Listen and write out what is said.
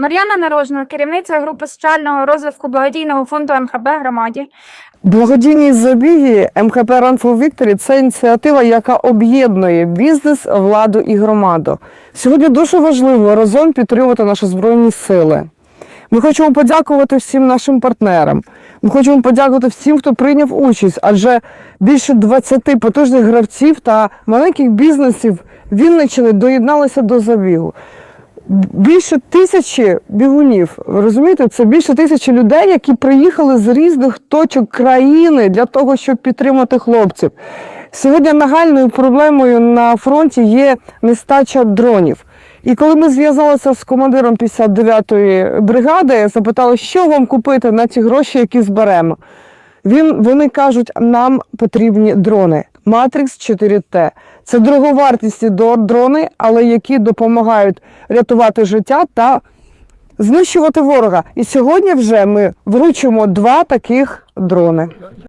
Мар'яна Нарожна, керівниця групи соціального розвитку благодійного фонду МХБ громаді. Благодійні забіги МХП for Victory – це ініціатива, яка об'єднує бізнес, владу і громаду. Сьогодні дуже важливо разом підтримувати наші збройні сили. Ми хочемо подякувати всім нашим партнерам. Ми хочемо подякувати всім, хто прийняв участь, адже більше 20 потужних гравців та маленьких бізнесів Вінниччини доєдналися до забігу. Більше тисячі бігунів. Розумієте, це більше тисячі людей, які приїхали з різних точок країни для того, щоб підтримати хлопців. Сьогодні нагальною проблемою на фронті є нестача дронів. І коли ми зв'язалися з командиром 59-ї бригади, запитали, що вам купити на ті гроші, які зберемо. Він, вони кажуть, нам потрібні дрони. Matrix 4T. Це дороговартісні до- дрони, але які допомагають рятувати життя та знищувати ворога. І сьогодні вже ми вручимо два таких дрони.